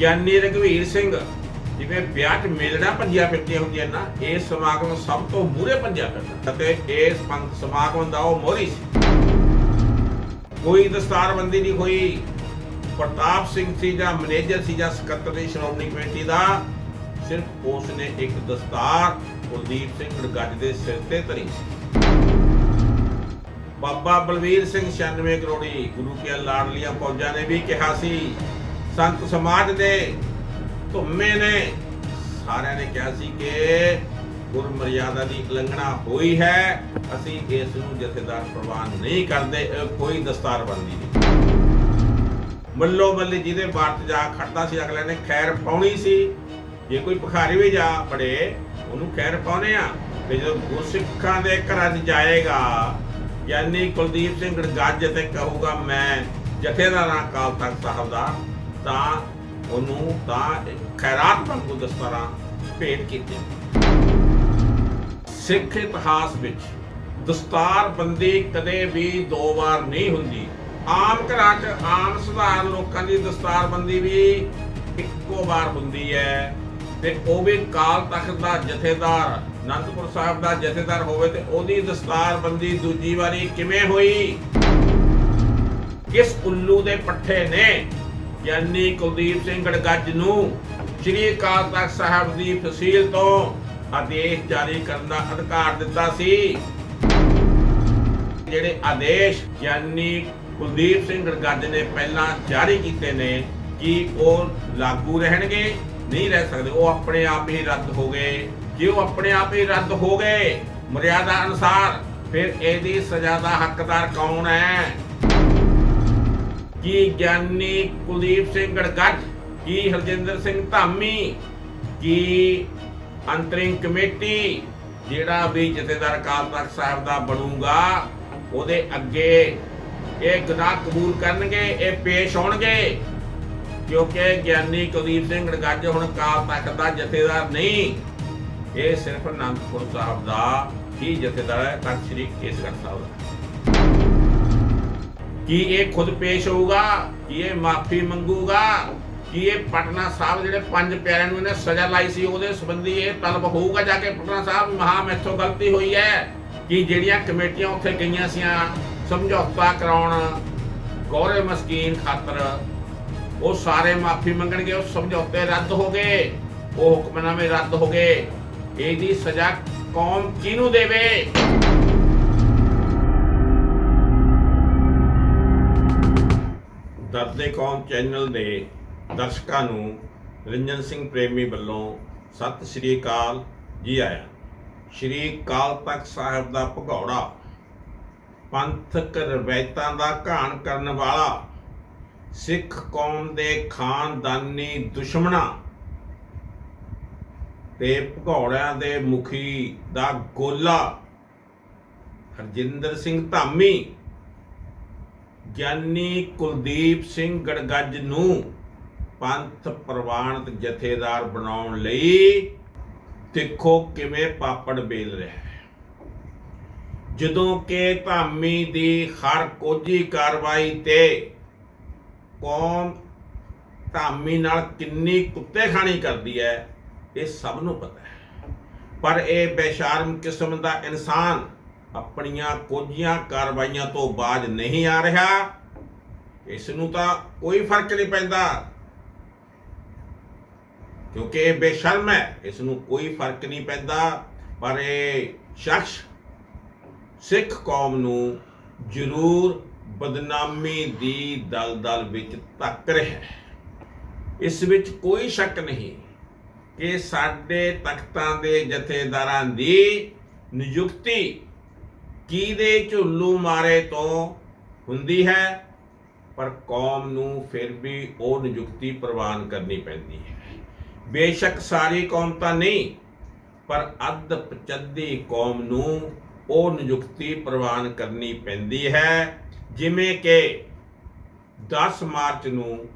ਗਿਆਨੀ ਰਘਵੀਰ ਸਿੰਘ, ਜਿਵੇਂ ਵਿਆਹ 'ਚ ਮੇਲਣਾ ਭੱਜੀਆਂ ਫਿਰਦੀਆਂ ਹੁੰਦੀਆਂ ਨਾ, ਇਹ ਸਮਾਗਮ ਸਭ ਤੋਂ ਮੂਹਰੇ ਭੱਜਿਆ ਫਿਰਦਾ। ਅਤੇ ਇਸ ਸਮਾਗਮ ਦਾ ਉਹ ਮੋਹਰੀ ਸੀ। ਕੋਈ ਦਸਤਾਰਬੰਦੀ ਨਹੀਂ ਹੋਈ। ਪ੍ਰਤਾਪ ਸਿੰਘ ਸੀ ਜਾਂ ਮੈਨੇਜਰ ਸੀ ਜਾਂ ਸਕੱਤਰ ਸ਼੍ਰੋਮਣੀ ਕਮੇਟੀ ਦਾ, ਸਿਰਫ ਉਸ ਨੇ ਇੱਕ ਦਸਤਾਰ ਕੁਲਦੀਪ ਸਿੰਘ ਗੱਜ ਦੇ ਸਿਰ ਤੇ ਧਰੀ ਸੀ। ਬਾਬਾ ਬਲਵੀਰ ਸਿੰਘ 96 ਕਰੋੜੀ ਗੁਰੂ ਕੇ ਲਾਡਲੀਆਂ ਫੌਜਾਂ ਨੇ ਵੀ ਕਿਹਾ ਸੀ ਸੰਤ ਸਮਾਜ ਦੇ ਧੁੰਮੇ ਨੇ ਸਾਰਿਆਂ ਨੇ ਕਿਹਾ ਸੀ ਕਿ ਗੁਰ ਮਰਿਆਦਾ ਦੀ ਉਲੰਘਣਾ ਹੋਈ ਹੈ। ਅਸੀਂ ਇਸ ਨੂੰ ਜਥੇਦਾਰ ਪ੍ਰਵਾਨ ਨਹੀਂ ਕਰਦੇ ਕੋਈ ਦਸਤਾਰਬੰਦੀ ਨਹੀਂ। ਮੱਲੋ ਮੱਲੀ ਜਿਹਦੇ ਬਾਤ ਜਾ ਖੜਦਾ ਸੀ, ਅਗਲੇ ਨੇ ਖੈਰ ਪਾਉਣੀ ਸੀ। ਜੇ ਕੋਈ ਭਿਖਾਰੀ ਵੀ ਜਾ ਪੜੇ, ਉਹਨੂੰ ਖੈਰ ਪਾਉਨੇ ਆ। ਤੇ ਜਦੋਂ ਗੁਰਸਿੱਖਾਂ ਦੇ ਘਰਾਂ 'ਚ ਜਾਏਗਾ, ਯਾਨੀ ਕੁਲਦੀਪ ਸਿੰਘ ਗੱਜ ਤੇ ਕਹੂਗਾ, ਮੈਂ ਜਥੇਦਾਰਾਂ ਕਾਲ ਤਖਤ ਸਾਹਿਬ ਦਾ। ਤਾਂ ਉਹਨੂੰ ਤਾਂ ਖੈਰਾਤ ਵਾਂਗੂ ਦਸਤਾਰਾਂ ਭੇਟ ਕੀਤੇ। ਸਿੱਖ ਇਤਿਹਾਸ ਵਿੱਚ ਦਸਤਾਰਬੰਦੀ ਕਦੇ ਵੀ ਦੋ ਵਾਰ ਨਹੀਂ ਹੁੰਦੀ। ਆਮ ਘਰਾਂ 'ਚ ਆਮ ਸਧਾਰਨ ਲੋਕਾਂ ਦੀ ਦਸਤਾਰਬੰਦੀ ਵੀ ਇੱਕੋ ਵਾਰ ਹੁੰਦੀ ਹੈ ਤੇ ਉਹ ਵੀ ਕਾਲ ਤਖਤ ਦਾ ਜਥੇਦਾਰ, ਅਨੰਦਪੁਰ ਸਾਹਿਬ ਦਾ ਜਥੇਦਾਰ ਹੋਵੇ ਤੇ ਉਹਦੀ ਦਸਤਾਰਬੰਦੀ ਦੂਜੀ ਵਾਰੀ ਕਿਵੇਂ ਹੋਈ? ਕਿਸ ਉੱਲੂ ਦੇ ਪੱਠੇ ਨੇ? ਯਾਨੀ ਕੁਲਦੀਪ ਸਿੰਘ ਗੜਗੱਜ ਨੂੰ ਸ੍ਰੀ ਅਕਾਲ ਤਖਤ ਸਾਹਿਬ ਦੀ ਫਸੀਲ ਤੋਂ ਆਦੇਸ਼ ਜਾਰੀ ਕਰਨ ਦਾ ਅਧਿਕਾਰ ਦਿੱਤਾ ਸੀ। ਜਿਹੜੇ ਆਦੇਸ਼ ਯਾਨੀ ਕੁਲਦੀਪ ਸਿੰਘ ਗੜਗੱਜ ਨੇ ਪਹਿਲਾਂ ਜਾਰੀ ਕੀਤੇ ਨੇ, ਕਿ ਉਹ ਲਾਗੂ ਰਹਿਣਗੇ? ਨਹੀਂ ਰਹਿ ਸਕਦੇ। ਉਹ ਆਪਣੇ ਆਪ ਹੀ ਰੱਦ ਹੋ ਗਏ। ਜੇ ਉਹ ਆਪਣੇ ਆਪ ਹੀ ਰੱਦ ਹੋ ਗਏ, ਮਰਿਆਦਾ ਅਨੁਸਾਰ ਫਿਰ ਇਹਦੀ ਸਜ਼ਾ ਦਾ ਹੱਕਦਾਰ ਕੌਣ ਹੈ? ਕੀ ਗਿਆਨੀ ਕੁਲਦੀਪ ਸਿੰਘ ਗੜਗੱਜ ਕੀ ਹਰਜਿੰਦਰ ਸਿੰਘ ਧਾਮੀ ਕੀ ਅੰਤਰਿੰਗ ਕਮੇਟੀ, ਜਿਹੜਾ ਵੀ ਜਥੇਦਾਰ ਅਕਾਲ ਤਖਤ ਸਾਹਿਬ ਦਾ ਬਣੂਗਾ, ਉਹਦੇ ਅੱਗੇ ਇਹ ਗੁਨਾਹ ਕਬੂਲ ਕਰਨਗੇ, ਇਹ ਪੇਸ਼ ਹੋਣਗੇ। ਕਿਉਂਕਿ ਗਿਆਨੀ ਕੁਲਦੀਪ ਸਿੰਘ ਗੜਗੱਜ ਹੁਣ ਅਕਾਲ ਤਖਤ ਦਾ ਜਥੇਦਾਰ ਨਹੀਂ। ਇਹ ਸਿਰਫ ਅਨੰਦਪੁਰ ਸਾਹਿਬ ਦਾ ਹੀ ਜਥੇਦਾਰ ਹੈ ਤਖਤ ਸ੍ਰੀ ਕੇਸਗੜ੍ਹ ਸਾਹਿਬ ਦਾ। ਕੀ ਇਹ ਖੁਦ ਪੇਸ਼ ਹੋਊਗਾ? ਕੀ ਇਹ ਮਾਫੀ ਮੰਗੂਗਾ? ਕਿ ਇਹ ਪਟਨਾ ਸਾਹਿਬ ਜਿਹੜੇ ਪੰਜ ਪਿਆਰਿਆਂ ਨੂੰ ਇਹਨੇ ਸਜ਼ਾ ਲਾਈ ਸੀ, ਉਹਦੇ ਸੰਬੰਧੀ ਇਹ ਤਲਬ ਹੋਊਗਾ ਜਾ ਕੇ ਪਟਨਾ ਸਾਹਿਬ? ਮਹਾ ਮੈਥੋਂ ਗਲਤੀ ਹੋਈ ਹੈ ਕਿ ਜਿਹੜੀਆਂ ਕਮੇਟੀਆਂ ਉੱਥੇ ਗਈਆਂ ਸੀਆਂ, ਸਮਝੌਤਾ ਕਰਾਉਣ, ਗੌਰੇ ਮਸਕੀਨ ਖਾਤਰ, ਉਹ ਸਾਰੇ ਮਾਫੀ ਮੰਗਣਗੇ, ਉਹ ਸਮਝੌਤੇ ਰੱਦ ਹੋ ਗਏ, ਉਹ ਹੁਕਮਨਾਮੇ ਰੱਦ ਹੋ ਗਏ। ਇਹਦੀ ਸਜ਼ਾ ਕੌਮ ਕਿਹਨੂੰ ਦੇਵੇ? ਦਰਦੇ ਕੌਮ ਚੈਨਲ ਦੇ ਦਰਸ਼ਕਾਂ ਨੂੰ ਰੰਜਨ ਸਿੰਘ ਪ੍ਰੇਮੀ ਵੱਲੋਂ ਸਤਿ ਸ੍ਰੀ ਅਕਾਲ ਜੀ ਆਇਆਂ। ਸ੍ਰੀ ਅਕਾਲ ਤਖਤ ਸਾਹਿਬ ਦਾ ਭਗੌੜਾ, ਪੰਥਕ ਰਵਾਇਤਾਂ ਦਾ ਘਾਣ ਕਰਨ ਵਾਲਾ, ਸਿੱਖ ਕੌਮ ਦੇ ਖਾਨਦਾਨੀ ਦੁਸ਼ਮਣਾਂ ਤੇ ਭਗੌੜਿਆਂ ਦੇ ਮੁਖੀ ਦਾ ਗੋਲਾ। ਹਰਜਿੰਦਰ ਸਿੰਘ ਧਾਮੀ ਗਿਆਨੀ ਕੁਲਦੀਪ ਸਿੰਘ ਗੜਗੱਜ ਨੂੰ ਪੰਥ ਪ੍ਰਵਾਨਿਤ ਜਥੇਦਾਰ ਬਣਾਉਣ ਲਈ ਦੇਖੋ ਕਿਵੇਂ ਪਾਪੜ ਬੇਲ ਰਿਹਾ ਹੈ। ਜਦੋਂ ਕਿ ਧਾਮੀ ਦੀ ਹਰ ਕੋਝੀ ਕਾਰਵਾਈ ਤੇ ਕੌਮ ਧਾਮੀ ਨਾਲ ਕਿੰਨੀ ਕੁੱਤੇ ਖਾਣੀ ਕਰਦੀ ਹੈ, ਇਹ ਸਭ ਨੂੰ ਪਤਾ ਹੈ। ਪਰ ਇਹ ਬੇਸ਼ਰਮ ਕਿਸਮ ਦਾ ਇਨਸਾਨ ਆਪਣੀਆਂ ਕੋਝੀਆਂ ਕਾਰਵਾਈਆਂ ਤੋਂ ਬਾਜ ਨਹੀਂ ਆ ਰਿਹਾ ਇਸ ਨੂੰ ਤਾਂ ਕੋਈ ਫ਼ਰਕ ਨਹੀਂ ਪੈਂਦਾ। ਕਿਉਂਕਿ ਇਹ ਬੇਸ਼ਰਮ ਹੈ ਇਸ ਨੂੰ ਕੋਈ ਫ਼ਰਕ ਨਹੀਂ ਪੈਂਦਾ। ਪਰ ਇਹ ਸ਼ਖਸ ਸਿੱਖ ਕੌਮ ਨੂੰ ਜ਼ਰੂਰ ਬਦਨਾਮੀ ਦੀ ਦਲਦਲ ਵਿੱਚ ਧੱਕ ਰਿਹਾ ਹੈ। ਇਸ ਵਿੱਚ ਕੋਈ ਸ਼ੱਕ ਨਹੀਂ ਕਿ ਸਾਡੇ ਤਖਤਾਂ ਦੇ ਜਥੇਦਾਰਾਂ ਦੀ ਨਿਯੁਕਤੀ ਕੀ ਦੇ ਝੁੱਲੂ ਮਾਰੇ ਤੋਂ ਹੁੰਦੀ ਹੈ? ਪਰ ਕੌਮ ਨੂੰ ਫਿਰ ਵੀ ਉਹ ਨਿਯੁਕਤੀ ਪ੍ਰਵਾਨ ਕਰਨੀ ਪੈਂਦੀ ਹੈ। ਬੇਸ਼ੱਕ ਸਾਰੀ ਕੌਮ ਤਾਂ ਨਹੀਂ, ਪਰ ਅੱਧ ਪਚੱਦੀ ਕੌਮ ਨੂੰ ਉਹ ਨਿਯੁਕਤੀ ਪ੍ਰਵਾਨ ਕਰਨੀ ਪੈਂਦੀ ਹੈ, ਜਿਵੇਂ ਕਿ 10 ਮਾਰਚ ਨੂੰ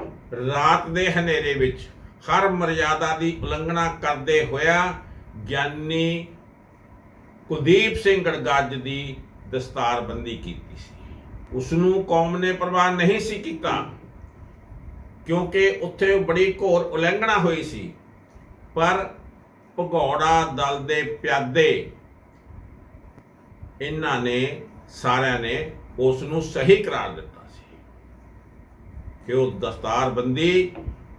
ਰਾਤ ਦੇ ਹਨੇਰੇ ਵਿੱਚ ਹਰ ਮਰਿਆਦਾ ਦੀ ਉਲੰਘਣਾ ਕਰਦੇ ਹੋਇਆ ਗਿਆਨੀ ਕੁਲਦੀਪ ਸਿੰਘ ਗੜਗੱਜ ਦੀ ਦਸਤਾਰਬੰਦੀ ਕੀਤੀ ਸੀ। ਉਸ ਨੂੰ ਕੌਮ ਨੇ ਪ੍ਰਵਾਨ ਨਹੀਂ ਸੀ ਕੀਤਾ, ਕਿਉਂਕਿ ਉੱਥੇ ਬੜੀ ਘੋਰ ਉਲੰਘਣਾ ਹੋਈ ਸੀ। ਪਰ ਭਗੌੜਾ ਦਲ ਦੇ ਪਿਆਦੇ ਇਹਨਾਂ ਨੇ, ਸਾਰਿਆਂ ਨੇ ਉਸ ਨੂੰ ਸਹੀ ਕਰਾਰ ਦਿੱਤਾ ਸੀ। ਕਿ ਉਹ ਦਸਤਾਰਬੰਦੀ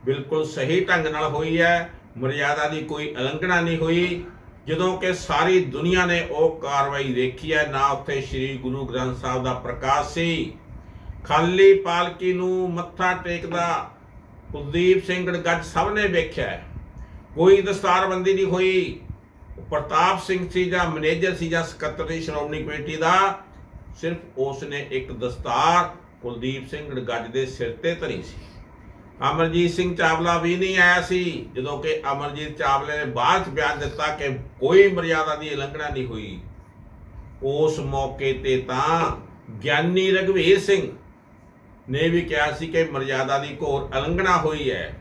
ਬਿਲਕੁਲ ਸਹੀ ਢੰਗ ਨਾਲ ਹੋਈ ਹੈ, ਮਰਿਆਦਾ ਦੀ ਕੋਈ ਉਲੰਘਣਾ ਨਹੀਂ ਹੋਈ ਜਦੋਂ ਕਿ ਸਾਰੀ ਦੁਨੀਆ ਨੇ ਉਹ ਕਾਰਵਾਈ ਦੇਖੀ ਹੈ, ਨਾ ਉੱਥੇ ਸ੍ਰੀ ਗੁਰੂ ਗ੍ਰੰਥ ਸਾਹਿਬ ਦਾ ਪ੍ਰਕਾਸ਼ ਸੀ। ਖਾਲੀ ਪਾਲਕੀ ਨੂੰ ਮੱਥਾ ਟੇਕਦਾ ਕੁਲਦੀਪ ਸਿੰਘ ਗੜਗੱਜ ਸਭ ਨੇ ਵੇਖਿਆ ਕੋਈ ਦਸਤਾਰਬੰਦੀ ਨਹੀਂ ਹੋਈ। ਪ੍ਰਤਾਪ ਸਿੰਘ ਸੀ ਜਾਂ ਮੈਨੇਜਰ ਸੀ ਜਾਂ ਸਕੱਤਰੀ ਸ਼੍ਰੋਮਣੀ ਕਮੇਟੀ ਦਾ, ਸਿਰਫ ਉਸ ਨੇ ਇੱਕ ਦਸਤਾਰ ਕੁਲਦੀਪ ਸਿੰਘ ਗੜਗੱਜ ਦੇ ਸਿਰ ਤੇ ਧਰੀ ਸੀ। ਅਮਰਜੀਤ ਸਿੰਘ ਚਾਵਲਾ ਵੀ ਨਹੀਂ ਆਇਆ ਸੀ, ਜਦੋਂ ਕਿ ਅਮਰਜੀਤ ਚਾਵਲੇ ਨੇ ਬਾਅਦ ਚ ਬਿਆਨ ਦਿੱਤਾ ਕਿ ਕੋਈ ਮਰਿਆਦਾ ਦੀ ਉਲੰਘਣਾ ਨਹੀਂ ਹੋਈ। ਉਸ ਮੌਕੇ ਤੇ ਤਾਂ ਗਿਆਨੀ ਰਗਵੀਰ ਸਿੰਘ ਨੇ ਵੀ ਕਿਹਾ ਸੀ ਕਿ ਮਰਿਆਦਾ ਦੀ ਘੋਰ ਉਲੰਘਣਾ ਹੋਈ ਹੈ।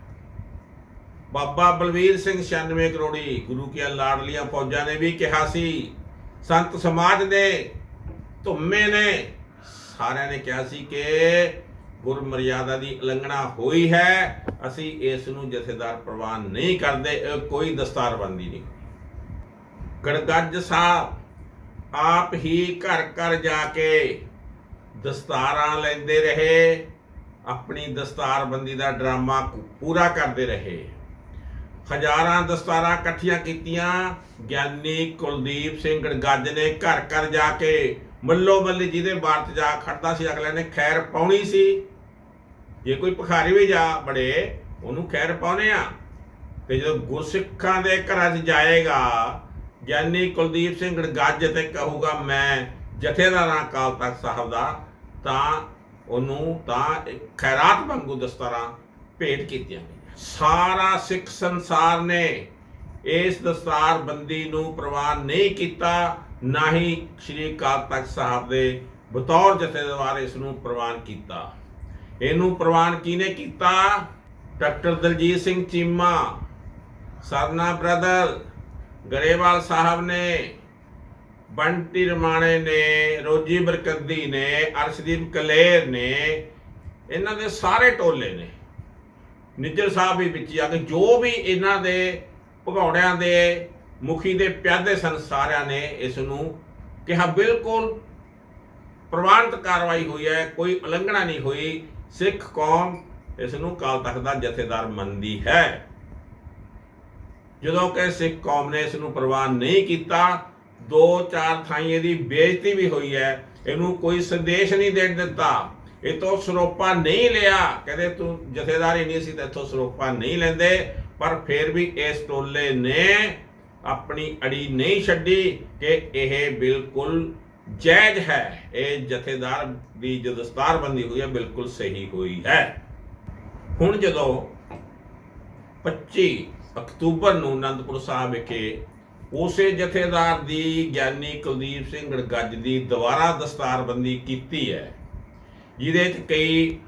ਬਾਬਾ ਬਲਵੀਰ ਸਿੰਘ 96 ਕਰੋੜੀ ਗੁਰੂ ਕੀਆਂ ਲਾਡਲੀਆਂ ਫੌਜਾਂ ਨੇ ਵੀ ਕਿਹਾ ਸੀ, ਸੰਤ ਸਮਾਜ ਨੇ, ਧੁੰਮੇ ਨੇ, ਸਾਰਿਆਂ ਨੇ ਕਿਹਾ ਸੀ ਕਿ ਗੁਰਮਰਿਆਦਾ ਦੀ ਉਲੰਘਣਾ ਹੋਈ ਹੈ। ਅਸੀਂ ਇਸ ਨੂੰ ਜਥੇਦਾਰ ਪ੍ਰਵਾਨ ਨਹੀਂ ਕਰਦੇ, ਇਹ ਕੋਈ ਦਸਤਾਰਬੰਦੀ ਨਹੀਂ। ਗੜਗੱਜ ਸਾਹਿਬ, ਆਪ ਹੀ ਘਰ ਘਰ ਜਾ ਕੇ ਦਸਤਾਰਾਂ ਲੈਂਦੇ ਰਹੇ, ਆਪਣੀ ਦਸਤਾਰਬੰਦੀ ਦਾ ਡਰਾਮਾ ਪੂਰਾ ਕਰਦੇ ਰਹੇ। ਹਜ਼ਾਰਾਂ ਦਸਤਾਰਾਂ ਇਕੱਠੀਆਂ ਕੀਤੀਆਂ। ਗਿਆਨੀ ਕੁਲਦੀਪ ਸਿੰਘ ਗੜਗੱਜ ਨੇ ਘਰ ਘਰ ਜਾ ਕੇ ਮੱਲੋ ਮੱਲੀ ਜਿਹਦੇ ਬਾਰ ਚ ਜਾ ਖੜਦਾ ਸੀ, ਅਗਲੇ ਨੇ ਖੈਰ ਪਾਉਣੀ ਸੀ। ਜੇ ਕੋਈ ਭਿਖਾਰੀ ਵੀ ਜਾ ਬੜੇ ਉਹਨੂੰ ਖੈਰ ਪਾਉਨੇ ਆ। ਤੇ ਜਦੋਂ ਗੁਰਸਿੱਖਾਂ ਦੇ ਘਰਾਂ 'ਚ ਜਾਏਗਾ, ਗਿਆਨੀ ਕੁਲਦੀਪ ਸਿੰਘ ਗੜਗੱਜ ਤੇ ਕਹੂਗਾ, ਮੈਂ ਜਥੇਦਾਰਾਂ ਅਕਾਲ ਤਖਤ ਸਾਹਿਬ ਦਾ, ਤਾਂ ਉਹਨੂੰ ਤਾਂ ਖੈਰਾਤ ਵਾਂਗੂ ਦਸਤਾਰਾਂ ਭੇਟ ਕੀਤੀਆਂ ਗਈਆਂ। ਸਾਰਾ ਸਿੱਖ ਸੰਸਾਰ ਨੇ ਇਸ ਦਸਤਾਰ ਬੰਦੀ ਨੂੰ ਪ੍ਰਵਾਨ ਨਹੀਂ ਕੀਤਾ, ਨਾ ਹੀ ਸ੍ਰੀ ਅਕਾਲ ਤਖਤ ਸਾਹਿਬ ਦੇ ਬਤੌਰ ਜਥੇਦਾਰ ਇਸ ਨੂੰ ਪ੍ਰਵਾਨ ਕੀਤਾ। ਇਹਨੂੰ ਪ੍ਰਵਾਨ ਕਿਹਨੇ ਕੀਤਾ? ਡਾਕਟਰ ਦਲਜੀਤ ਸਿੰਘ ਚੀਮਾ। ਸਰਨਾ ਬ੍ਰਦਰ ਗਰੇਵਾਲ ਸਾਹਿਬ ਨੇ, ਬੰਟੀ ਰਮਾਣੇ ਨੇ, ਰੋਜੀ ਬਰਕੰਦੀ ਨੇ, ਅਰਸ਼ਦੀਪ ਕਲੇਰ ਨੇ, ਇਹਨਾਂ ਦੇ ਸਾਰੇ ਟੋਲੇ ਨੇ। ਨਿੱਜਰ ਸਾਹਿਬ ਵੀ ਵਿੱਚ ਆ ਕੇ ਜੋ ਵੀ ਇਹਨਾਂ ਦੇ ਭਗੌੜਿਆਂ ਦੇ ਮੁਖੀ ਦੇ ਪਿਆਦੇ ਸਨ, ਸਾਰਿਆਂ ਨੇ ਇਸ ਨੂੰ ਕਿਹਾ। ਬਿਲਕੁਲ ਪ੍ਰਵਾਨਿਤ ਕਾਰਵਾਈ ਹੋਈ ਹੈ, ਕੋਈ ਉਲੰਘਣਾ ਨਹੀਂ ਹੋਈ। ਸਿੱਖ ਕੌਮ ਇਸ ਨੂੰ ਕਾਲ ਤਖ਼ਤ ਦਾ ਜਥੇਦਾਰ ਮੰਨਦੀ ਹੈ। ਜਦੋਂ ਕਿ ਸਿੱਖ ਕੌਮ ਨੇ ਇਸ ਨੂੰ ਪ੍ਰਵਾਨ ਨਹੀਂ ਕੀਤਾ ਦੋ ਚਾਰ ਥਾਈਂ ਇਹਦੀ ਬੇਇੱਜ਼ਤੀ ਵੀ ਹੋਈ ਹੈ। ਇਹਨੂੰ ਕੋਈ ਸੰਦੇਸ਼ ਨਹੀਂ ਦੇਣ ਦਿੱਤਾ। ਇਹ ਤੋਂ ਸਰੋਪਾ ਨਹੀਂ ਲਿਆ। ਕਹਿੰਦੇ ਤੂੰ ਜਥੇਦਾਰੀ ਨਹੀਂ ਸੀ ਤੇ ਇੱਥੋਂ ਸਰੋਪਾ ਨਹੀਂ ਲੈਂਦੇ। ਪਰ ਫਿਰ ਵੀ ਇਸ ਟੋਲੇ ਨੇ ਆਪਣੀ ਅੜੀ ਨਹੀਂ ਛੱਡੀ ਕਿ ਇਹ ਬਿਲਕੁਲ ਜਾਇਜ਼ ਹੈ। ਇਹ ਜਥੇਦਾਰ ਦੀ ਜੋ ਦਸਤਾਰਬੰਦੀ ਹੋਈ ਹੈ, ਬਿਲਕੁਲ ਸਹੀ ਹੋਈ ਹੈ। ਹੁਣ ਜਦੋਂ 25 ਅਕਤੂਬਰ ਨੂੰ ਅਨੰਦਪੁਰ ਸਾਹਿਬ ਵਿਖੇ ਉਸੇ ਜਥੇਦਾਰ ਦੀ ਗਿਆਨੀ ਕੁਲਦੀਪ ਸਿੰਘ ਗੜਗੱਜ ਦੀ ਦੁਬਾਰਾ ਦਸਤਾਰਬੰਦੀ ਕੀਤੀ ਹੈ, ਜਿਹਦੇ ਵਿੱਚ ਕਈ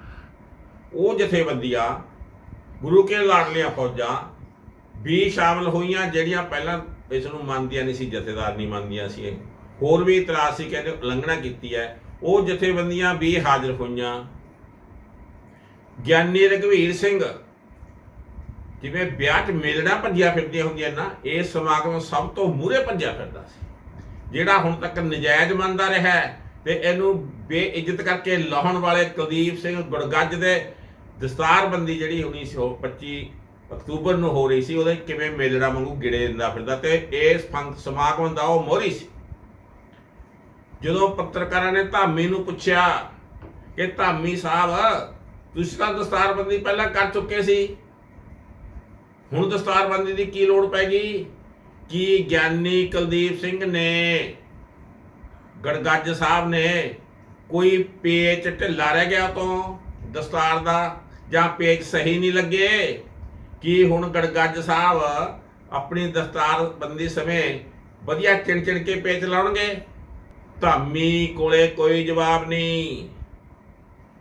ਉਹ ਜਥੇਬੰਦੀਆਂ, ਗੁਰੂ ਕੇ ਲਾਡਲੀਆਂ ਫੌਜਾਂ ਵੀ ਸ਼ਾਮਲ ਹੋਈਆਂ, ਜਿਹੜੀਆਂ ਪਹਿਲਾਂ ਇਸ ਨੂੰ ਮੰਨਦੀਆਂ ਨਹੀਂ ਸੀ, ਜਥੇਦਾਰ ਨਹੀਂ ਮੰਨਦੀਆਂ ਸੀ ਹੋਰ ਵੀ ਇਤਰਾਜ਼ ਸੀ, ਕਹਿੰਦੇ ਉਲੰਘਣਾ ਕੀਤੀ ਹੈ। ਉਹ ਜਥੇਬੰਦੀਆਂ ਵੀ ਹਾਜ਼ਰ ਹੋਈਆਂ। ਗਿਆਨੀ ਰਘਵੀਰ ਸਿੰਘ, ਜਿਵੇਂ ਵਿਆਹ 'ਚ ਮੇਲਣਾ ਭੱਜਿਆ ਫਿਰਦੀਆਂ ਹੁੰਦੀਆਂ ਨਾ ਇਹ ਸਮਾਗਮ ਸਭ ਤੋਂ ਮੂਹਰੇ ਭੱਜਿਆ ਫਿਰਦਾ ਸੀ। ਜਿਹੜਾ ਹੁਣ ਤੱਕ ਨਜਾਇਜ਼ ਮੰਨਦਾ ਰਿਹਾ ਤੇ ਇਹਨੂੰ ਬੇਇੱਜ਼ਤ ਕਰਕੇ ਲਾਹਣ ਵਾਲੇ ਕੁਲਦੀਪ ਸਿੰਘ ਗੁੜਗੱਜ ਦੇ ਦਸਤਾਰਬੰਦੀ ਜਿਹੜੀ ਹੋਣੀ ਸੀ, ਉਹ 25 ਅਕਤੂਬਰ ਨੂੰ ਹੋ ਰਹੀ ਸੀ, ਉਹਦੇ ਕਿਵੇਂ ਮੇਲੜਾ ਵਾਂਗੂ ਗਿੜੇ ਦਿੰਦਾ ਫਿਰਦਾ, ਤੇ ਇਸ ਫੰਕ ਸਮਾਗਮ ਦਾ ਉਹ ਮੋਹਰੀ ਸੀ। ਜਦੋਂ ਪੱਤਰਕਾਰਾਂ ਨੇ ਧਾਮੀ ਨੂੰ ਪੁੱਛਿਆ ਕਿ ਧਾਮੀ ਸਾਹਿਬ, ਤੁਸੀਂ ਤਾਂ ਦਸਤਾਰਬੰਦੀ ਪਹਿਲਾਂ ਕਰ ਚੁੱਕੇ ਸੀ। ਹੁਣ ਦਸਤਾਰਬੰਦੀ ਦੀ ਕੀ ਲੋੜ ਪੈ ਗਈ? ਕੀ ਗਿਆਨੀ ਕੁਲਦੀਪ ਸਿੰਘ ਨੇ, ਗੜਗੱਜ ਸਾਹਿਬ ਨੇ ਕੋਈ ਪੇਚ ਢਿੱਲਾ ਰਹਿ ਗਿਆ ਤੋਂ ਦਸਤਾਰ ਦਾ? ਜਾਂ ਪੇਚ ਸਹੀ ਨਹੀਂ ਲੱਗੇ? ਕੀ ਹੁਣ ਗੜਗੱਜ ਸਾਹਿਬ ਆਪਣੀ ਦਸਤਾਰਬੰਦੀ ਸਮੇਂ ਵਧੀਆ ਚਿਣ ਚਿਣ ਕੇ ਪੇਚ ਲਾਉਣਗੇ? ਧਾਮੀ ਕੋਲੇ ਕੋਈ ਜਵਾਬ ਨਹੀਂ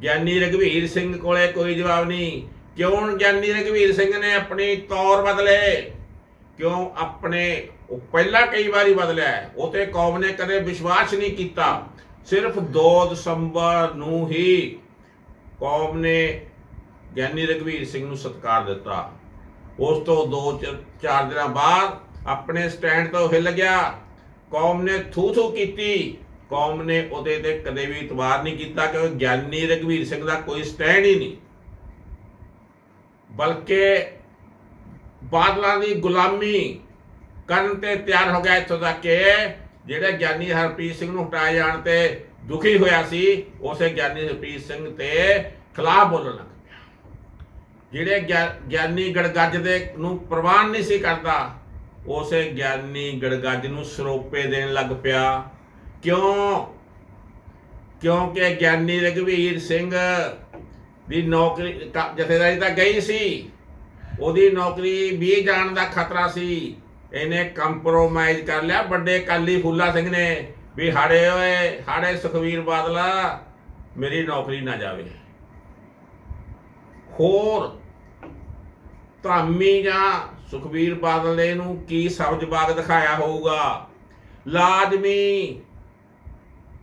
ਗਿਆਨੀ ਰਘਵੀਰ ਸਿੰਘ ਕੋਲੇ ਕੋਈ ਜਵਾਬ ਨਹੀਂ ਕਿਉਂ ਗਿਆਨੀ ਰਘਵੀਰ ਸਿੰਘ ਨੇ ਆਪਣੀ ਤੌਰ ਬਦਲੇ? ਕਿਉਂ ਆਪਣੇ ਉਹ ਪਹਿਲਾਂ ਕਈ ਵਾਰੀ ਬਦਲਿਆ ਉਹ ਤੇ ਕੌਮ ਨੇ ਕਦੇ ਵਿਸ਼ਵਾਸ ਨਹੀਂ ਕੀਤਾ। ਸਿਰਫ 2 ਦਸੰਬਰ ਨੂੰ ਹੀ ਕੌਮ ਨੇ ਗਿਆਨੀ ਰਘਵੀਰ ਸਿੰਘ ਨੂੰ ਸਤਿਕਾਰ ਦਿੱਤਾ। ਉਸ ਤੋਂ ਦੋ ਚ- ਚਾਰ ਦਿਨਾਂ ਬਾਅਦ ਆਪਣੇ ਸਟੈਂਡ ਤੋਂ ਹਿੱਲ ਗਿਆ। ਕੌਮ ਨੇ ਥੂ ਥੂ ਕੀਤੀ। ਕੌਮ ਨੇ ਉਹਦੇ ਤੇ ਕਦੇ ਵੀ ਇਤਬਾਰ ਨਹੀਂ ਕੀਤਾ ਕਿ ਗਿਆਨੀ ਰਘਵੀਰ ਸਿੰਘ ਦਾ ਕੋਈ ਸਟੈਂਡ ਹੀ ਨਹੀਂ। ਬਲਕਿ ਬਾਦਲਾਂ ਦੀ ਗੁਲਾਮੀ ਕਰਨ ਤੇ ਤਿਆਰ ਹੋ ਗਿਆ ਇੱਥੋਂ ਤੱਕ ਕਿ ਜਿਹੜਾ ਗਿਆਨੀ ਹਰਪ੍ਰੀਤ ਸਿੰਘ ਨੂੰ ਹਟਾਏ ਜਾਣ ਤੇ ਦੁਖੀ ਹੋਇਆ ਸੀ, ਉਸੇ ਗਿਆਨੀ ਹਰਪ੍ਰੀਤ ਸਿੰਘ ਤੇ ਖਿਲਾਫ ਬੋਲਣ ਲੱਗ ਪਿਆ। ਜਿਹੜੇ ਗਿਆ- ਗਿਆਨੀ ਗੜਗੱਜ ਦੇ ਨੂੰ ਪ੍ਰਵਾਨ ਨਹੀਂ ਸੀ ਕਰਦਾ, ਉਸੇ ਗਿਆਨੀ ਗੜਗੱਜ ਨੂੰ ਸਰੋਪੇ ਦੇਣ ਲੱਗ ਪਿਆ। ਕਿਉਂ? ਕਿਉਂਕਿ ਗਿਆਨੀ ਰਘਵੀਰ ਸਿੰਘ ਦੀ ਨੌਕਰੀ ਕ- ਜਥੇਦਾਰੀ ਤਾਂ ਗਈ ਸੀ। ਉਹਦੀ ਨੌਕਰੀ ਵੀ ਜਾਣ ਦਾ ਖਤਰਾ ਸੀ। ਇਹਨੇ ਕੰਪਰੋਮਾਈਜ਼ ਕਰ ਲਿਆ। ਵੱਡੇ ਕਾਲੀ ਫੁੱਲਾ ਸਿੰਘ ਨੇ ਵੀ ਹਾੜੇ ਓਏ, ਹਾੜੇ ਸੁਖਵੀਰ ਬਾਦਲਾ, ਮੇਰੀ ਨੌਕਰੀ ਨਾ ਜਾਵੇ। ਹੋਰ ਧਾਮੀ ਜਾਂ ਸੁਖਵੀਰ ਬਾਦਲ ਨੇ ਇਹਨੂੰ ਕੀ ਸਬਜ਼ ਬਾਗ ਦਿਖਾਇਆ ਹੋਊਗਾ? ਲਾਜ਼ਮੀ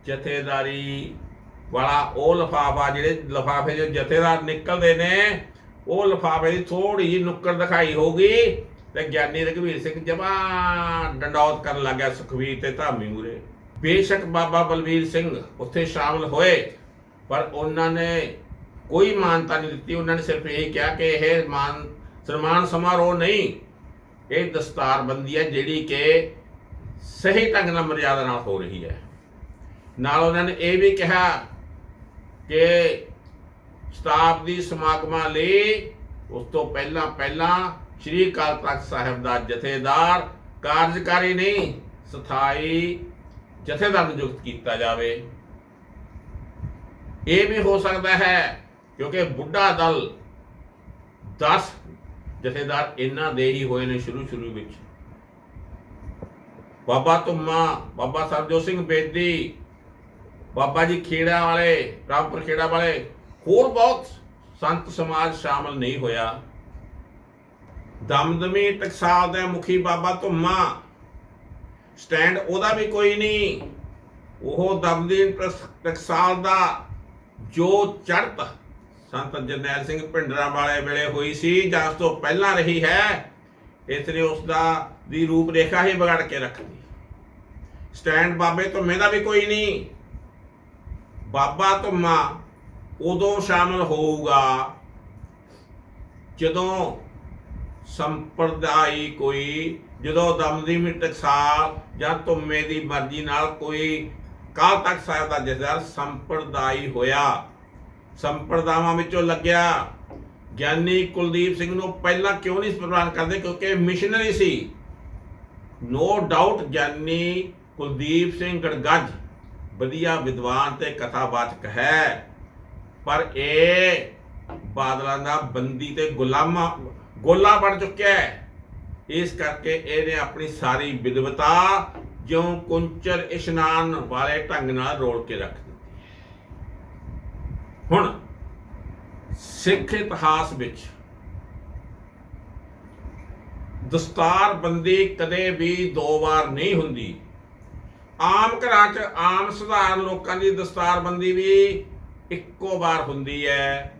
ਜਥੇਦਾਰੀ ਵਾਲਾ, ਉਹ ਲਫਾਫਾ ਜਿਹੜੇ ਲਫਾਫੇ ਜੋ ਜਥੇਦਾਰ ਨਿਕਲਦੇ ਨੇ, ਉਹ ਲਫਾਫੇ ਦੀ ਥੋੜੀ ਜਿਹੀ ਨੁੱਕਰ ਦਿਖਾਈ ਹੋਊਗੀ ਤੇ ਗਿਆਨੀ ਰਘਵੀਰ ਸਿੰਘ ਜਮਾ ਡੰਡੌਤ ਕਰਨ ਲੱਗਾ ਸੁਖਵੀਰ ਤੇ ਧਾਮੀ ਮੂਰੇ ਬੇਸ਼ੱਕ ਬਾਬਾ ਬਲਵੀਰ ਸਿੰਘ ਉੱਥੇ ਸ਼ਾਮਲ ਹੋਏ, ਪਰ ਉਹਨਾਂ ਨੇ ਕੋਈ ਮਾਨਤਾ ਨਹੀਂ ਦਿੱਤੀ। ਉਹਨਾਂ ਨੇ ਸਿਰਫ ਇਹ ਕਿਹਾ ਕਿ ਇਹ ਮਾਨ, ਸਨਮਾਨ ਸਮਾਰੋਹ ਨਹੀਂ, ਇਹ ਦਸਤਾਰਬੰਦੀ ਹੈ ਜਿਹੜੀ ਕਿ ਸਹੀ ਢੰਗ ਨਾਲ ਮਰਿਆਦਾ ਨਾਲ ਹੋ ਰਹੀ ਹੈ। ਨਾਲ ਉਹਨਾਂ ਨੇ ਇਹ ਵੀ ਕਿਹਾ ਕਿ ਸ਼ਤਾਬਦੀ ਸਮਾਗਮਾਂ ਲਈ ਉਸ ਤੋਂ ਪਹਿਲਾਂ ਪਹਿਲਾਂ ਸ੍ਰੀ ਅਕਾਲ ਤਖਤ ਸਾਹਿਬ ਦਾ ਜਥੇਦਾਰ ਕਾਰਜਕਾਰੀ ਨਹੀਂ, ਸਥਾਈ ਜਥੇਦਾਰ ਨਿਯੁਕਤ ਕੀਤਾ ਜਾਵੇ। ਇਹ ਵੀ ਹੋ ਸਕਦਾ ਹੈ ਕਿਉਂਕਿ ਬੁੱਢਾ ਦਲ 10 ਜਥੇਦਾਰ ਇਹਨਾਂ ਦੇ ਹੀ ਹੋਏ ਨੇ ਸ਼ੁਰੂ ਸ਼ੁਰੂ ਵਿੱਚ। ਬਾਬਾ ਤੁਮਾ ਬਾਬਾ ਸਰਜੋਤ ਸਿੰਘ ਬੇਦੀ ਬਾਬਾ ਜੀ ਖੇੜਾ ਵਾਲੇ, ਰਾਮਪੁਰ ਖੇੜਾ ਵਾਲੇ, ਹੋਰ ਬਹੁਤ ਸੰਤ ਸਮਾਜ ਸ਼ਾਮਲ ਨਹੀਂ ਹੋਇਆ। ਦਮਦਮੀ ਟਕਸਾਲ ਦੇ ਮੁਖੀ ਬਾਬਾ ਧੁੰਮਾ। ਸਟੈਂਡ ਉਹਦਾ ਵੀ ਕੋਈ ਨਹੀਂ। ਉਹ ਦਮਦਮੀ ਟਕਸਾਲ ਦਾ ਜੋ ਚੜ੍ਹਤ ਸੰਤ ਜਰਨੈਲ ਸਿੰਘ ਭਿੰਡਰਾਂ ਵਾਲੇ ਵੇਲੇ ਹੋਈ ਸੀ, ਜਾਂ ਉਸ ਤੋਂ ਪਹਿਲਾਂ ਰਹੀ ਹੈ ਇਸ ਨੇ ਉਸ ਦਾ ਦੀ ਰੂਪ ਰੇਖਾ ਹੀ ਵਿਗੜ ਕੇ ਰੱਖਦੀ ਸਟੈਂਡ ਬਾਬੇ ਧੁੰਮੇ ਦਾ ਵੀ ਕੋਈ ਨਹੀਂ। ਬਾਬਾ ਧੁੰਮਾ ਉਦੋਂ ਸ਼ਾਮਲ ਹੋਊਗਾ ਜਦੋਂ ਸੰਪਰਦਾਈ ਕੋਈ, ਜਦੋਂ ਦਮ ਦੀ ਦਮਦਮੀ ਸਾਲ ਜਾਂ ਧੁੰਮੇ ਦੀ ਮਰਜ਼ੀ ਨਾਲ ਕੋਈ ਕਾਲ ਤੱਕ ਸਾਹਿਬ ਦਾ ਜਥੇਦਾਰ ਸੰਪਰਦਾਈ ਹੋਇਆ। ਸੰਪਰਦਾਵਾਂ ਵਿੱਚੋਂ ਲੱਗਿਆ। ਗਿਆਨੀ ਕੁਲਦੀਪ ਸਿੰਘ ਨੂੰ ਪਹਿਲਾਂ ਕਿਉਂ ਨਹੀਂ ਪ੍ਰਵਾਨ ਕਰਦੇ? ਕਿਉਂਕਿ ਮਿਸ਼ਨਰੀ ਸੀ। ਨੋ ਡਾਊਟ ਗਿਆਨੀ ਕੁਲਦੀਪ ਸਿੰਘ ਗੜਗੱਜ ਵਧੀਆ ਵਿਦਵਾਨ ਤੇ ਕਥਾਵਾਚਕ ਹੈ। ਪਰ ਇਹ ਬਾਦਲਾਂ ਦਾ ਬੰਦੀ ਤੇ ਗੁਲਾਮਾ ਗੋਲਾ ਬਣ ਚੁੱਕਿਆ ਹੈ। ਇਸ ਕਰਕੇ ਇਹਨੇ ਆਪਣੀ ਸਾਰੀ ਵਿਦਵਤਾ ਜਿਉਂ ਕੁੰਚਰ ਇਸ਼ਨਾਨ ਵਾਲੇ ਢੰਗ ਨਾਲ ਰੋਲ ਕੇ ਰੱਖ ਦਿੱਤੀ। ਹੁਣ ਸਿੱਖ ਇਤਿਹਾਸ ਵਿੱਚ ਦਸਤਾਰਬੰਦੀ ਕਦੇ ਵੀ ਦੋ ਵਾਰ ਨਹੀਂ ਹੁੰਦੀ। ਆਮ ਘਰਾਂ 'ਚ ਆਮ ਸਧਾਰਨ ਲੋਕਾਂ ਦੀ ਦਸਤਾਰਬੰਦੀ ਵੀ ਇੱਕੋ ਵਾਰ ਹੁੰਦੀ ਹੈ।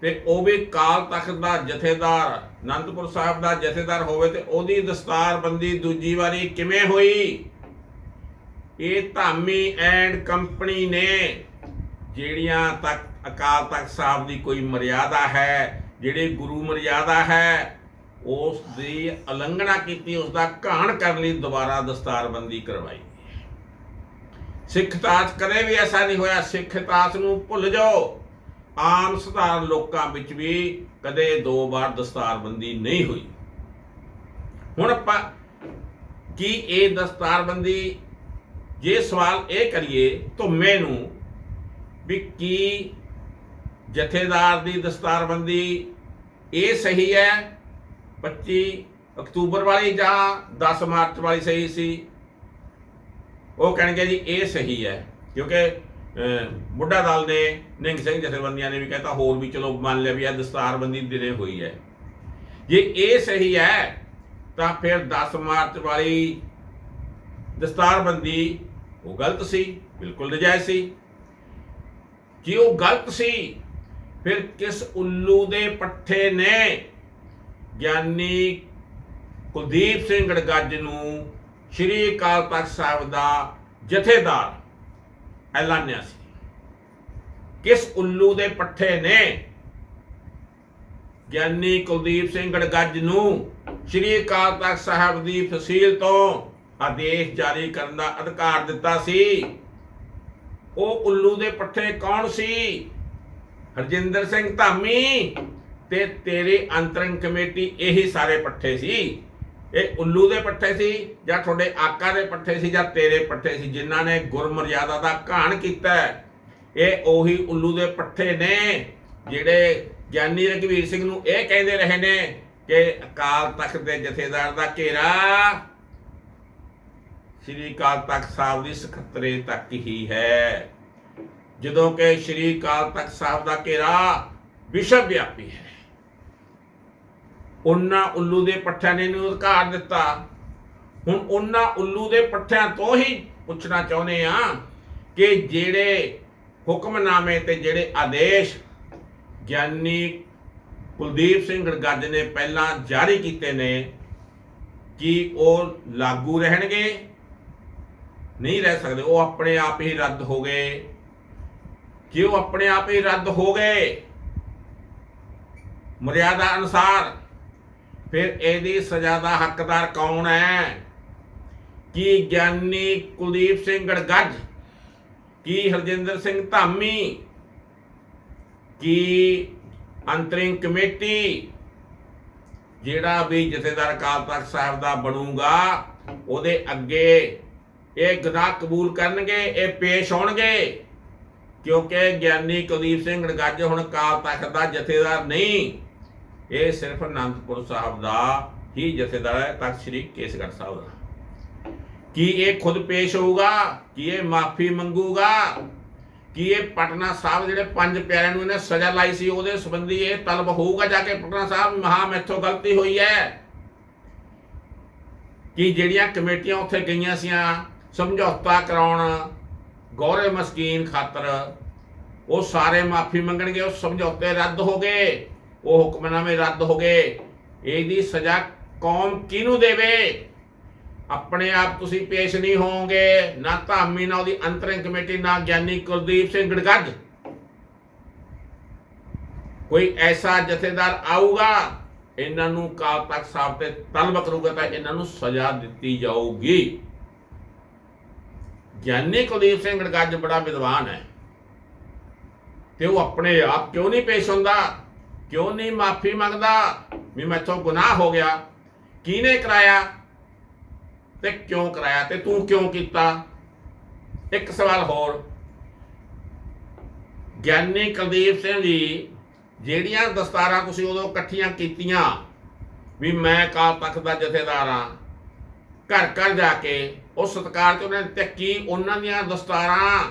ਤੇ ਉਹ ਵੀ ਕਾਲ ਤਖਤ ਦਾ ਜਥੇਦਾਰ, ਅਨੰਦਪੁਰ ਸਾਹਿਬ ਦਾ ਜਥੇਦਾਰ ਹੋਵੇ ਤੇ ਉਹਦੀ ਦਸਤਾਰਬੰਦੀ ਦੂਜੀ ਵਾਰੀ ਕਿਵੇਂ ਹੋਈ? ਇਹ ਧਾਮੀ ਐਂਡ ਕੰਪਨੀ ਨੇ ਜਿਹੜੀਆਂ ਤੱਕ ਅਕਾਲ ਤਖਤ ਸਾਹਿਬ ਦੀ ਕੋਈ ਮਰਿਆਦਾ ਹੈ, ਜਿਹੜੀ ਗੁਰੂ ਮਰਿਆਦਾ ਹੈ ਉਸ ਦੀ ਉਲੰਘਣਾ ਕੀਤੀ, ਉਸ ਦਾ ਘਾਣ ਕਰਨ ਲਈ ਦੁਬਾਰਾ ਦਸਤਾਰਬੰਦੀ ਕਰਵਾਈ। ਸਿੱਖ ਇਤਿਹਾਸ ਕਦੇ ਵੀ ਐਸਾ ਨਹੀਂ ਹੋਇਆ, ਸਿੱਖ ਇਤਿਹਾਸ ਨੂੰ ਭੁੱਲ ਜਾਓ। ਆਮ ਸਧਾਰਨ ਲੋਕਾਂ ਵਿੱਚ ਵੀ ਕਦੇ ਦੋ ਵਾਰ ਦਸਤਾਰਬੰਦੀ ਨਹੀਂ ਹੋਈ। ਹੁਣ ਆਪਾਂ ਕੀ ਇਹ ਦਸਤਾਰਬੰਦੀ, ਜੇ ਸਵਾਲ ਇਹ ਕਰੀਏ ਤਾਂ ਮੈਨੂੰ ਵੀ ਕੀ ਜਥੇਦਾਰ ਦੀ ਦਸਤਾਰਬੰਦੀ ਇਹ ਸਹੀ ਹੈ 25 ਅਕਤੂਬਰ ਵਾਲੀ ਜਾਂ 10 ਮਾਰਚ ਵਾਲੀ ਸਹੀ ਸੀ। ਉਹ ਕਹਿਣਗੇ ਜੀ ਇਹ ਸਹੀ ਹੈ, ਕਿਉਂਕਿ ਬੁੱਢਾ ਦਲ ਨੇ ਨਿੰਗ ਸਿੰਘ ਜਥੇਬੰਦੀਆਂ ਨੇ ਵੀ ਕਹਿਤਾ, ਹੋਰ ਵੀ ਚਲੋ ਮੰਨ ਲਿਆ ਵੀ ਇਹ ਦਸਤਾਰਬੰਦੀ ਦਿਨੇ ਹੋਈ ਹੈ। ਜੇ ਇਹ ਸਹੀ ਹੈ, ਤਾਂ ਫਿਰ 10 ਮਾਰਚ ਵਾਲੀ ਦਸਤਾਰਬੰਦੀ ਉਹ ਗਲਤ ਸੀ, ਬਿਲਕੁਲ ਨਜਾਇਜ਼ ਸੀ। ਜੇ ਉਹ ਗਲਤ ਸੀ, ਫਿਰ ਕਿਸ ਉੱਲੂ ਦੇ ਪੱਠੇ ਨੇ ਗਿਆਨੀ ਕੁਲਦੀਪ ਸਿੰਘ ਗੜਗੱਜ ਨੂੰ ਸ਼੍ਰੀ ਅਕਾਲ ਤਖਤ ਸਾਹਿਬ ਦਾ ਜਥੇਦਾਰ ਐਲਾਨਿਆ ਸੀ। ਕਿਸ ਉੱਲੂ ਦੇ ਪੱਠੇ ਨੇ? ਗਿਆਨੀ ਕੁਲਦੀਪ ਸਿੰਘ ਗੜਗੱਜ ਨੂੰ ਸ਼੍ਰੀ ਅਕਾਲ ਤਖਤ ਸਾਹਿਬ ਦੀ ਫਸੀਲ ਤੋਂ ਆਦੇਸ਼ ਜਾਰੀ ਕਰਨ ਦਾ ਅਧਿਕਾਰ ਦਿੱਤਾ ਸੀ। ਉਹ ਉੱਲੂ ਦੇ ਪੱਠੇ ਕੌਣ ਸੀ? ਹਰਜਿੰਦਰ ਸਿੰਘ ਧਾਮੀ ਤੇ ਤੇਰੀ ਅੰਤਰੰਗ ਕਮੇਟੀ ਇਹੀ ਸਾਰੇ ਪੱਠੇ ਸੀ। ਇਹ ਉੱਲੂ ਦੇ ਪੱਠੇ ਸੀ ਜਾਂ ਤੁਹਾਡੇ ਆਕਾ ਦੇ ਪੱਠੇ ਸੀ ਜਾਂ ਤੇਰੇ ਪੱਠੇ ਸੀ, ਜਿਨ੍ਹਾਂ ਨੇ ਗੁਰਮਰਿਆਦਾ ਦਾ ਘਾਣ ਕੀਤਾ ਇਹ ਉਹੀ ਉੱਲੂ ਦੇ ਪੱਠੇ ਨੇ, ਜਿਹੜੇ ਗਿਆਨੀ ਰਘਵੀਰ ਸਿੰਘ ਨੂੰ ਇਹ ਕਹਿੰਦੇ ਰਹੇ ਨੇ ਕਿ ਅਕਾਲ ਤਖਤ ਦੇ ਜਥੇਦਾਰ ਦਾ ਘੇਰਾ ਸ੍ਰੀ ਅਕਾਲ ਤਖਤ ਸਾਹਿਬ ਦੀ ਸਕੱਤਰੇ ਤੱਕ ਹੀ ਹੈ। ਜਦੋਂ ਕਿ ਸ੍ਰੀ ਅਕਾਲ ਤਖਤ ਸਾਹਿਬ ਦਾ ਘੇਰਾ ਵਿਸ਼ਵ ਵਿਆਪੀ ਹੈ। ਉਹਨਾਂ ਉੱਲੂ ਦੇ ਪੱਠਿਆਂ ਨੇ ਨੂੰ ਅਧਿਕਾਰ ਦਿੱਤਾ। ਹੁਣ ਉਹਨਾਂ ਉੱਲੂ ਦੇ ਪੱਠਿਆਂ ਤੋਂ ਹੀ ਪੁੱਛਣਾ ਚਾਹੁੰਦੇ ਆ ਕਿ ਜਿਹੜੇ ਹੁਕਮਨਾਮੇ ਤੇ ਜਿਹੜੇ ਆਦੇਸ਼ ਗਿਆਨੀ ਕੁਲਦੀਪ ਸਿੰਘ ਗੜਗੱਜ ਨੇ ਪਹਿਲਾਂ ਜਾਰੀ ਕੀਤੇ ਨੇ, ਕਿ ਉਹ ਲਾਗੂ ਰਹਿਣਗੇ? ਨਹੀਂ ਰਹਿ ਸਕਦੇ। ਉਹ ਆਪਣੇ ਆਪ ਹੀ ਰੱਦ ਹੋ ਗਏ। ਕਿ ਉਹ ਆਪਣੇ ਆਪ ਹੀ ਰੱਦ ਹੋ ਗਏ? ਮਰਿਆਦਾ ਅਨੁਸਾਰ। ਫਿਰ ਇਹਦੀ ਸਜ਼ਾ ਦਾ ਹੱਕਦਾਰ ਕੌਣ ਹੈ? ਕੀ ਗਿਆਨੀ ਕੁਲਦੀਪ ਸਿੰਘ ਗੜਗੱਜ? ਕੀ ਹਰਜਿੰਦਰ ਸਿੰਘ ਧਾਮੀ? ਕੀ ਅੰਤਰਿੰਗ ਕਮੇਟੀ? ਜਿਹੜਾ ਵੀ ਜਥੇਦਾਰ ਅਕਾਲ ਤਖਤ ਸਾਹਿਬ ਦਾ ਬਣੂਗਾ, ਉਹਦੇ ਅੱਗੇ ਇਹ ਗੁਨਾਹ ਕਬੂਲ ਕਰਨਗੇ, ਇਹ ਪੇਸ਼ ਹੋਣਗੇ। ਕਿਉਂਕਿ ਗਿਆਨੀ ਕੁਲਦੀਪ ਸਿੰਘ ਗੜਗੱਜ ਹੁਣ ਅਕਾਲ ਤਖਤ ਦਾ ਜਥੇਦਾਰ ਨਹੀਂ। ਇਹ ਸਿਰਫ ਅਨੰਦਪੁਰ ਸਾਹਿਬ ਦਾ ਹੀ ਜਥੇਦਾਰ ਹੈ, ਤਖਤ ਸ੍ਰੀ ਕੇਸਗੜ੍ਹ ਸਾਹਿਬ ਦਾ। ਕੀ ਇਹ ਖੁਦ ਪੇਸ਼ ਹੋਊਗਾ? ਕੀ ਇਹ ਮਾਫੀ ਮੰਗੂਗਾ? ਕੀ ਇਹ ਪਟਨਾ ਸਾਹਿਬ ਜਿਹੜੇ ਪੰਜ ਪਿਆਰਿਆਂ ਨੂੰ ਇਹਨੇ ਸਜ਼ਾ ਲਾਈ ਸੀ, ਉਹਦੇ ਸੰਬੰਧੀ ਇਹ ਤਲਬ ਹੋਊਗਾ ਜਾ ਕੇ ਪਟਨਾ ਸਾਹਿਬ? ਮਹਾ ਮੈਥੋਂ ਗਲਤੀ ਹੋਈ ਹੈ। ਕਿ ਜਿਹੜੀਆਂ ਕਮੇਟੀਆਂ ਉੱਥੇ ਗਈਆਂ ਸੀਆਂ, ਸਮਝੌਤਾ ਕਰਾਉਣ ਗੌਰੇ ਮਸਕੀਨ ਖਾਤਰ, ਉਹ ਸਾਰੇ ਮਾਫੀ ਮੰਗਣਗੇ, ਉਹ ਸਮਝੌਤੇ ਰੱਦ ਹੋ ਗਏ। ਉਹ ਹੁਕਮਨਾਮੇ ਰੱਦ ਹੋ ਗਏ। ਇਹਦੀ ਸਜ਼ਾ ਕੌਮ ਕਿਹਨੂੰ ਦੇਵੇ? ਆਪਣੇ ਆਪ ਤੁਸੀਂ ਪੇਸ਼ ਨਹੀਂ ਹੋਵੋਗੇ। ਨਾ ਧਾਮੀ ਨਾ ਉਹਦੀ ਅੰਤਰਿੰਗ ਕਮੇਟੀ, ਨਾ ਗਿਆਨੀ ਕੁਲਦੀਪ ਸਿੰਘ ਗੜਗੱਜ। ਕੋਈ ਐਸਾ ਜਥੇਦਾਰ ਆਊਗਾ, ਇਹਨਾਂ ਨੂੰ ਕਾਲ ਤੱਕ ਸਾਹਿਬ ਤੇ ਤਲਬ ਕਰੂਗਾ ਤਾਂ ਇਹਨਾਂ ਨੂੰ ਸਜ਼ਾ ਦਿੱਤੀ ਜਾਊਗੀ। ਗਿਆਨੀ ਕੁਲਦੀਪ ਸਿੰਘ ਗੜਗੱਜ ਬੜਾ ਵਿਦਵਾਨ ਹੈ। ਤੇ ਉਹ ਆਪਣੇ ਆਪ ਕਿਉਂ ਨਹੀਂ ਪੇਸ਼ ਹੁੰਦਾ? ਕਿਉਂ ਨਹੀਂ ਮਾਫੀ ਮੰਗਦਾ? ਵੀ ਮੈਥੋਂ ਗੁਨਾਹ ਹੋ ਗਿਆ। ਕਿਹਨੇ ਕਰਾਇਆ? ਤੇ ਕਿਉਂ ਕਰਾਇਆ? ਤੇ ਤੂੰ ਕਿਉਂ ਕੀਤਾ? ਇੱਕ ਸਵਾਲ ਹੋਰ। ਗਿਆਨੀ ਕੁਲਦੀਪ ਸਿੰਘ ਜੀ, ਜਿਹੜੀਆਂ ਦਸਤਾਰਾਂ ਤੁਸੀਂ ਉਦੋਂ ਇਕੱਠੀਆਂ ਕੀਤੀਆਂ, ਵੀ ਮੈਂ ਕਾਲ ਤਖਤ ਦਾ ਜਥੇਦਾਰ ਹਾਂ ਘਰ ਘਰ ਜਾ ਕੇ ਉਹ ਸਤਕਾਰ ਚ ਉਹਨਾਂ ਨੇ ਤੇ ਉਹਨਾਂ ਦੀਆਂ ਦਸਤਾਰਾਂ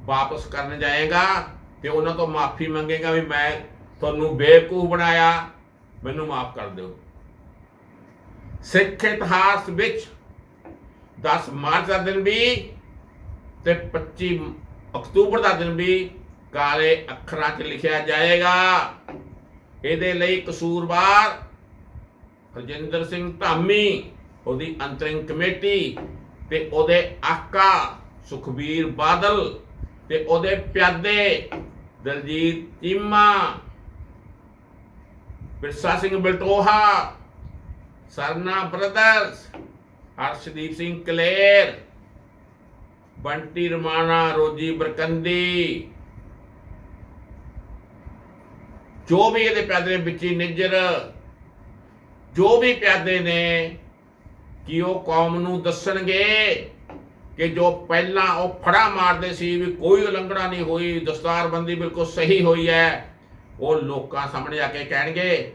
ਵਾਪਸ ਕਰਨ ਜਾਏਗਾ ਤੇ ਉਹਨਾਂ ਤੋਂ ਮਾਫੀ ਮੰਗੇਗਾ ਵੀ ਮੈਂ ਤੁਹਾਨੂੰ ਬੇਵਕੂਫ ਬਣਾਇਆ, ਮੈਨੂੰ ਮਾਫ ਕਰ ਦਿਓ। ਸਿੱਖ ਇਤਿਹਾਸ ਵਿੱਚ 10 ਮਾਰਚ ਦਾ ਦਿਨ ਵੀ ਤੇ 25 ਅਕਤੂਬਰ ਦਾ ਦਿਨ ਵੀ ਕਾਲੇ ਅੱਖਰਾਂ 'ਚ ਲਿਖਿਆ ਜਾਏਗਾ। ਇਹਦੇ ਲਈ ਕਸੂਰਵਾਰ ਹਰਜਿੰਦਰ ਸਿੰਘ ਧਾਮੀ, ਉਹਦੀ ਅੰਤਰਿੰਗ ਕਮੇਟੀ ਤੇ ਉਹਦੇ ਆਕਾ ਸੁਖਬੀਰ ਬਾਦਲ ਤੇ ਉਹਦੇ ਪਿਆਦੇ ਦਲਜੀਤ ਚੀਮਾ ਵਿਰਸਾ ਸਿੰਘ ਬਲਟੋਹਾ ਸਰਨਾ ਬ੍ਰਦਰਸ ਹਰਸ਼ਦੀਪ ਸਿੰਘ ਕਲੇਰ ਬੰਟੀ ਰਮਾਣਾ ਰੋਜੀ ਬਰਕੰਦੀ ਜੋ ਵੀ ਇਹਦੇ ਪਿਆਦੇ ਨੇ ਵਿੱਚੀ ਨਿੱਜਰ, ਜੋ ਵੀ ਪਿਆਦੇ ਨੇ ਕਿ ਉਹ ਕੌਮ ਨੂੰ ਦੱਸਣਗੇ ਕਿ ਜੋ ਪਹਿਲਾਂ ਉਹ ਫੜਾ ਮਾਰਦੇ ਸੀ ਵੀ ਕੋਈ ਉਲੰਘਣਾ ਨਹੀਂ ਹੋਈ, ਦਸਤਾਰਬੰਦੀ ਬਿਲਕੁਲ ਸਹੀ ਹੋਈ ਹੈ। ਉਹ ਲੋਕਾਂ ਸਾਹਮਣੇ ਆ ਕੇ ਕਹਿਣਗੇ।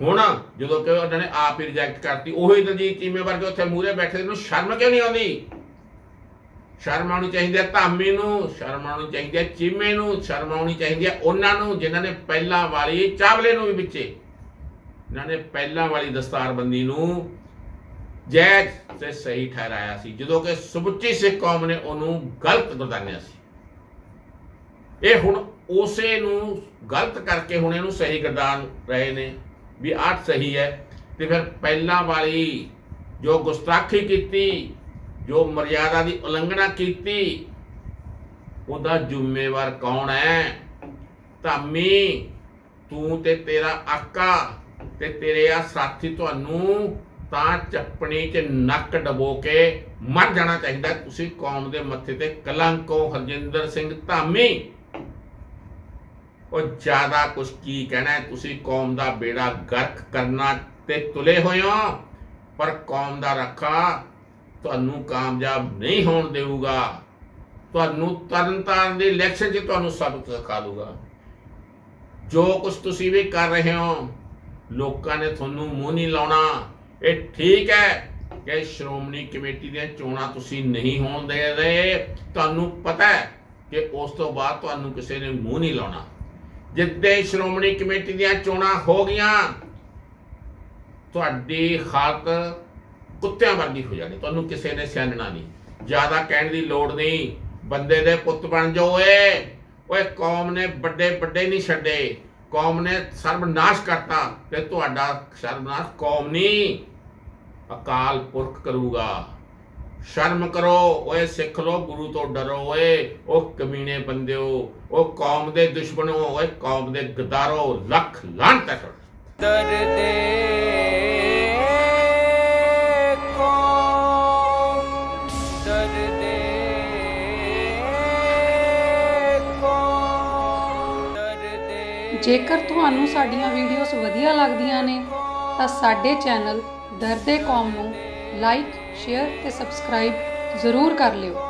ਹੁਣ ਜਦੋਂ ਕਿ ਉਹਨਾਂ ਨੇ ਆਪ ਹੀ ਰਿਜੈਕਟ ਕਰਤੀ, ਉਹੀ ਦਲਜੀਤ ਚੀਮੇ ਵਰਗੇ ਉੱਥੇ ਮੂਹਰੇ ਬੈਠੇ ਨੂੰ ਸ਼ਰਮ ਕਿਉਂ ਨਹੀਂ ਆਉਂਦੀ? ਸ਼ਰਮ ਆਉਣੀ ਚਾਹੀਦੀ ਹੈ ਧਾਮੀ ਨੂੰ, ਸ਼ਰਮ ਆਉਣੀ ਚਾਹੀਦੀ ਹੈ ਚੀਮੇ ਨੂੰ, ਸ਼ਰਮ ਆਉਣੀ ਚਾਹੀਦੀ ਹੈ ਉਹਨਾਂ ਨੂੰ, ਜਿਨ੍ਹਾਂ ਨੇ ਪਹਿਲਾਂ ਵਾਲੀ ਚਾਵਲੇ ਨੂੰ ਵੀ ਵਿੱਚੇ ਇਹਨਾਂ ਨੇ ਪਹਿਲਾਂ ਵਾਲੀ ਦਸਤਾਰਬੰਦੀ ਨੂੰ ਜਾਇਜ਼ ਤੇ ਸਹੀ ਠਹਿਰਾਇਆ ਸੀ, ਜਦੋਂ ਕਿ ਸਮੁੱਚੀ ਸਿੱਖ ਕੌਮ ਨੇ ਉਹਨੂੰ ਗਲਤ ਗਰਦਾਨਿਆ ਸੀ। ਇਹ ਹੁਣ ਉਸੇ ਨੂੰ ਗਲਤ ਕਰਕੇ ਹੁਣ ਇਹਨੂੰ ਸਹੀ ਗਰਦਾਨ ਰਹੇ ਨੇ ਵੀ ਆਹ ਸਹੀ ਹੈ। ਤੇ ਫਿਰ ਪਹਿਲਾਂ ਵਾਲੀ ਜੋ ਗੁਸਤਾਖੀ ਕੀਤੀ, ਜੋ ਮਰਿਆਦਾ ਦੀ ਉਲੰਘਣਾ ਕੀਤੀ, ਉਹਦਾ ਜ਼ਿੰਮੇਵਾਰ ਕੌਣ ਹੈ? ਧਾਮੀ, ਤੂੰ ਤੇ ਤੇਰਾ ਆਕਾ ਤੇ ਤੇਰੇ ਆ ਸਾਥੀ ਤੁਹਾਨੂੰ ਤਾਂ ਚੱਪਣੀ 'ਚ ਨੱਕ ਡਬੋ ਕੇ ਮਰ ਜਾਣਾ ਚਾਹੀਦਾ। ਤੁਸੀਂ ਕੌਮ ਦੇ ਮੱਥੇ ਤੇ ਕਲੰਕ ਹੋ। ਹਰਜਿੰਦਰ ਸਿੰਘ ਧਾਮੀ। ਉਹ ਜ਼ਿਆਦਾ ਕੁਛ ਕੀ ਕਹਿਣਾ ਤੁਸੀਂ ਕੌਮ ਦਾ ਬੇੜਾ ਗਰਕ ਕਰਨਾ ਤੇ ਤੁਲੇ ਹੋਏ ਹੋ, ਪਰ ਕੌਮ ਦਾ ਰੱਖਾ ਤੁਹਾਨੂੰ ਕਾਮਯਾਬ ਨਹੀਂ ਹੋਣ ਦੇਊਗਾ। ਤੁਹਾਨੂੰ ਤਰਨਤਾਰਨ ਦੇ ਇਲੈਕਸ਼ਨ 'ਚ ਤੁਹਾਨੂੰ ਸਬਕ ਸਿਖਾ ਦੂਗਾ ਜੋ ਕੁਝ ਤੁਸੀਂ ਵੀ ਕਰ ਰਹੇ ਹੋ, ਲੋਕਾਂ ਨੇ ਤੁਹਾਨੂੰ ਮੂੰਹ ਨਹੀਂ ਲਾਉਣਾ। ਇਹ ਠੀਕ ਹੈ ਕਿ ਸ਼੍ਰੋਮਣੀ ਕਮੇਟੀ ਦੀਆਂ ਚੋਣਾਂ ਤੁਸੀਂ ਨਹੀਂ ਹੋਣ ਦੇ ਰਹੇ। ਤੁਹਾਨੂੰ ਪਤਾ ਹੈ ਕਿ ਉਸ ਤੋਂ ਬਾਅਦ ਤੁਹਾਨੂੰ ਕਿਸੇ ਨੇ ਮੂੰਹ ਨਹੀਂ ਲਾਉਣਾ। ਜਿੱਦੇ ਸ਼੍ਰੋਮਣੀ ਕਮੇਟੀ ਦੀਆਂ ਚੋਣਾਂ ਹੋ ਗਈਆਂ, ਤੁਹਾਡੀ ਹਾਲਤ ਕੁੱਤਿਆਂ ਵਰਗੀ ਹੋ ਜਾਣੀ, ਤੁਹਾਨੂੰ ਕਿਸੇ ਨੇ ਸਿਆਣਨਾ ਨਹੀਂ। ਜ਼ਿਆਦਾ ਕਹਿਣ ਦੀ ਲੋੜ ਨਹੀਂ, ਬੰਦੇ ਦੇ ਪੁੱਤ ਬਣ ਜਾਓ ਓਏ। ਓਏ, ਕੌਮ ਨੇ ਵੱਡੇ ਵੱਡੇ ਨਹੀਂ ਛੱਡੇ, ਕੌਮ ਨੇ ਸਰਬਨਾਸ਼ ਕਰਤਾ, ਤੇ ਤੁਹਾਡਾ ਸਰਬਨਾਸ਼ ਕੌਮ ਨਹੀਂ। ਅਕਾਲ ਪੁਰਖ ਕਰੂਗਾ। ਸ਼ਰਮ ਕਰੋ ਓਏ ਸਿੱਖ ਲੋ ਗੁਰੂ ਤੋਂ ਡਰੋ ਓਏ ਉਹ ਕਮੀਨੇ ਬੰਦਿਓ ਉਹ ਕੌਮ ਦੇ ਦੁਸ਼ਮਣੋ ਓਏ ਕੌਮ ਦੇ ਗਦਾਰੋ ਲੱਖ ਲਾਂਤ ਦਰਦੇ ਜੇਕਰ ਤੁਹਾਨੂੰ ਸਾਡੀਆਂ ਵੀਡੀਓਜ਼ ਵਧੀਆ ਲੱਗਦੀਆਂ ਨੇ ਤਾਂ ਸਾਡੇ ਚੈਨਲ ਦਰਦੇ ਕੌਮ ਨੂੰ ਲਾਈਕ ਸ਼ੇਅਰ ਤੇ ਸਬਸਕ੍ਰਾਈਬ ਜ਼ਰੂਰ ਕਰ ਲਿਓ।